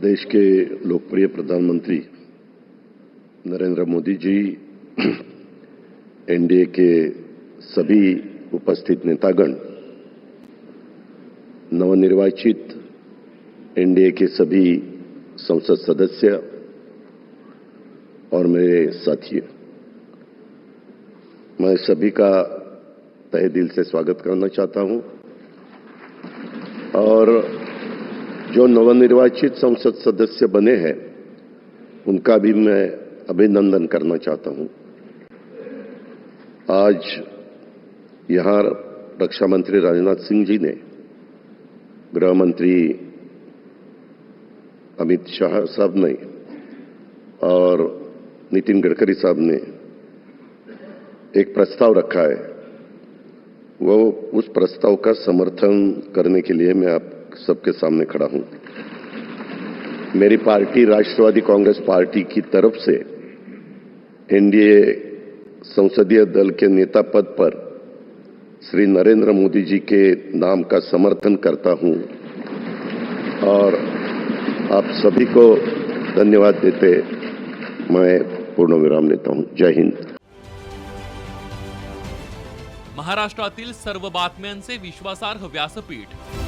देश के लोकप्रिय प्रधानमंत्री नरेंद्र मोदी जी एनडीए के सभी उपस्थित नेतागण, नवनिर्वाचित एनडीए के सभी संसद सदस्य और मेरे साथी मैं सभी का तहे दिल से स्वागत करना चाहता हूँ। और जो नवनिर्वाचित संसद सदस्य बने हैं, उनका भी मैं अभिनंदन करना चाहता हूँ। आज यहाँ रक्षा मंत्री राजनाथ सिंह जी ने गृह मंत्री अमित शाह साहब ने और नितिन गडकरी साहब ने एक प्रस्ताव रखा है। वो उस प्रस्ताव का समर्थन करने के लिए मैं आप सबके सामने खड़ा हूँ। मेरी पार्टी, राष्ट्रवादी कांग्रेस पार्टी की तरफ़ से एनडीए संसदीय दल के नेता पद पर श्री नरेंद्र मोदी जी के नाम का समर्थन करता हूँ और आप सभी को धन्यवाद देते मैं पूर्ण विराम लेता हूँ। जय हिंद। महाराष्ट्रातील सर्व बातम्यांचे विश्वासार्ह व्यासपीठ